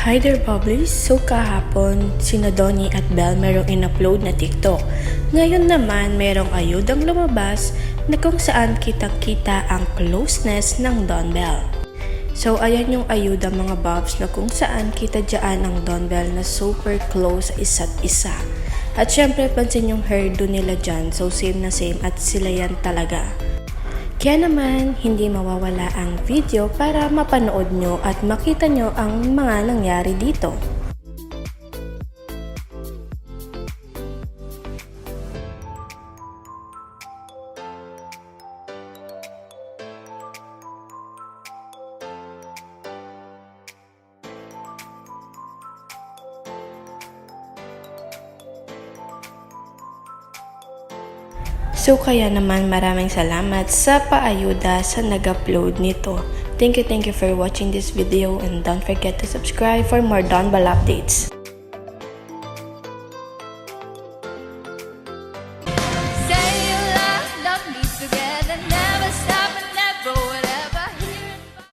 Hi there, Bubblies! So kahapon, sina Donnie at Belle merong in-upload na TikTok. Ngayon naman, merong ayudang lumabas na kung saan kitang-kita ang closeness ng Don Bell. So ayan yung ayuda mga Bobs na kung saan kita dyan ang Don Bell na super close sa isa't isa. At syempre pansin yung hairdo nila dyan, so same na same at sila yan talaga. Kaya naman, hindi mawawala ang video para mapanood nyo at makita nyo ang mga nangyari dito. So kaya naman maraming salamat sa paayuda sa nag-upload nito. Thank you, thank you for watching this video and don't forget to subscribe for more Don Ball updates.